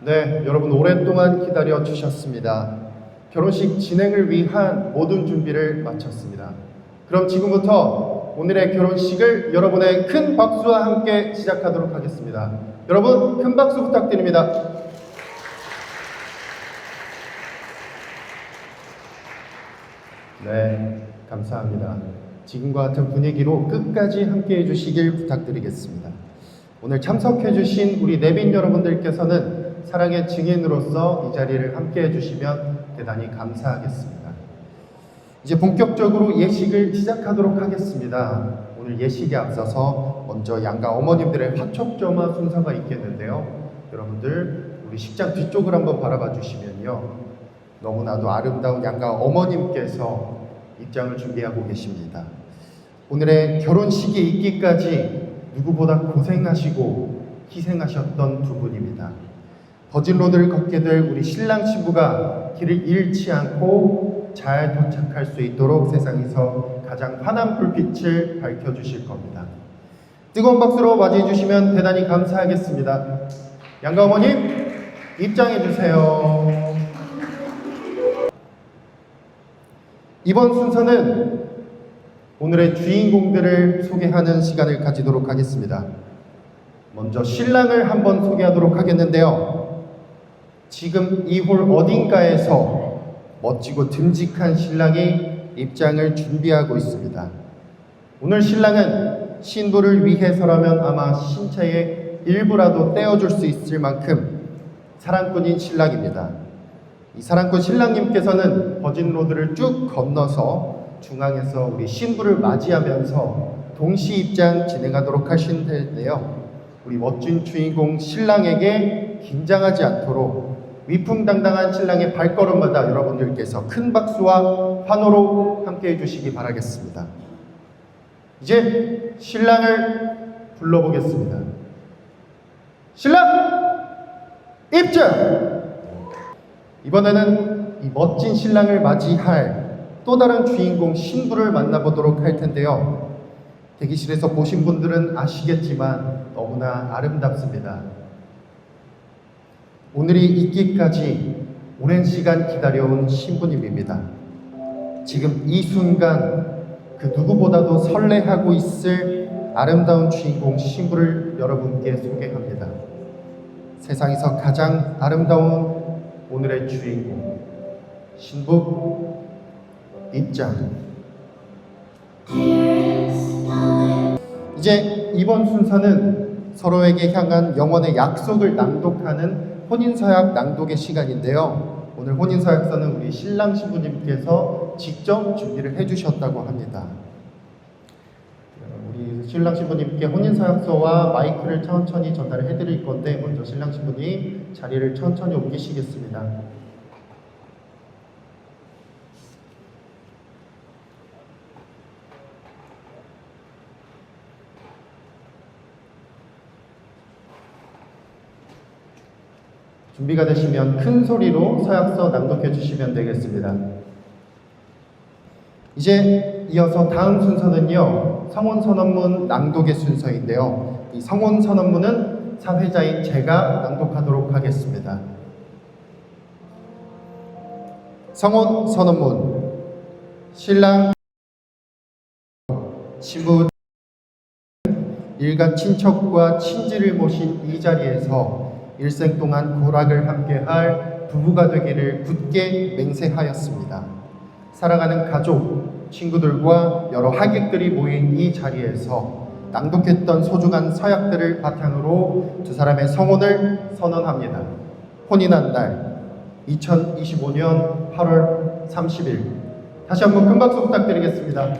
네, 여러분 오랫동안 기다려 주셨습니다. 결혼식 진행을 위한 모든 준비를 마쳤습니다. 그럼 지금부터 오늘의 결혼식을 여러분의 큰 박수와 함께 시작하도록 하겠습니다. 여러분 큰 박수 부탁드립니다. 네, 감사합니다. 지금과 같은 분위기로 끝까지 함께 해주시길 부탁드리겠습니다. 오늘 참석해주신 우리 내빈 여러분들께서는 사랑의 증인으로서 이 자리를 함께 해주시면 대단히 감사하겠습니다. 이제 본격적으로 예식을 시작하도록 하겠습니다. 오늘 예식에 앞서서 먼저 양가 어머님들의 화촉점화 순서가 있겠는데요. 여러분들 우리 식장 뒤쪽을 한번 바라봐 주시면요. 너무나도 아름다운 양가 어머님께서 입장을 준비하고 계십니다. 오늘의 결혼식이 있기까지 누구보다 고생하시고 희생하셨던 두 분입니다. 버진로드를 걷게 될 우리 신랑 신부가 길을 잃지 않고 잘 도착할 수 있도록 세상에서 가장 환한 불빛을 밝혀주실 겁니다. 뜨거운 박수로 맞이해 주시면 대단히 감사하겠습니다. 양가 어머님 입장해 주세요. 이번 순서는 오늘의 주인공들을 소개하는 시간을 가지도록 하겠습니다. 먼저 신랑을 한번 소개하도록 하겠는데요. 지금 이 홀 어딘가에서 멋지고 듬직한 신랑이 입장을 준비하고 있습니다. 오늘 신랑은 신부를 위해서라면 아마 신체의 일부라도 떼어줄 수 있을 만큼 사랑꾼인 신랑입니다. 이 사랑꾼 신랑님께서는 버진로드를 쭉 건너서 중앙에서 우리 신부를 맞이하면서 동시 입장 진행하도록 하신 텐데요. 우리 멋진 주인공 신랑에게 긴장하지 않도록 위풍당당한 신랑의 발걸음마다 여러분들께서 큰 박수와 환호로 함께 해주시기 바라겠습니다. 이제 신랑을 불러보겠습니다. 신랑 입장! 이번에는 이 멋진 신랑을 맞이할 또 다른 주인공 신부를 만나보도록 할 텐데요. 대기실에서 보신 분들은 아시겠지만 너무나 아름답습니다. 오늘이 있기까지 오랜 시간 기다려온 신부님입니다. 지금 이 순간 그 누구보다도 설레하고 있을 아름다운 주인공 신부를 여러분께 소개합니다. 세상에서 가장 아름다운 오늘의 주인공 신부 입장 이제 이번 순서는 서로에게 향한 영원의 약속을 낭독하는 혼인서약 낭독의 시간인데요. 오늘 혼인서약서는 우리 신랑 신부님께서 직접 준비를 해주셨다고 합니다. 신랑 신부님께 혼인서약서와 마이크를 천천히 전달을 해드릴 건데 먼저 신랑 신부님 자리를 천천히 옮기시겠습니다. 준비가 되시면 큰 소리로 서약서 낭독해 주시면 되겠습니다. 이제 이어서 다음 순서는요, 성원 선언문 낭독의 순서인데요. 이 성원 선언문은 사회자인 제가 낭독하도록 하겠습니다. 성원 선언문 신랑 신부 일가 친척과 친지를 모신 이 자리에서 일생 동안 고락을 함께할 부부가 되기를 굳게 맹세하였습니다. 사랑하는 가족, 친구들과 여러 하객들이 모인 이 자리에서 낭독했던 소중한 서약들을 바탕으로 두 사람의 성혼을 선언합니다. 혼인한 날 2025년 8월 30일 다시 한번 큰 박수 부탁드리겠습니다.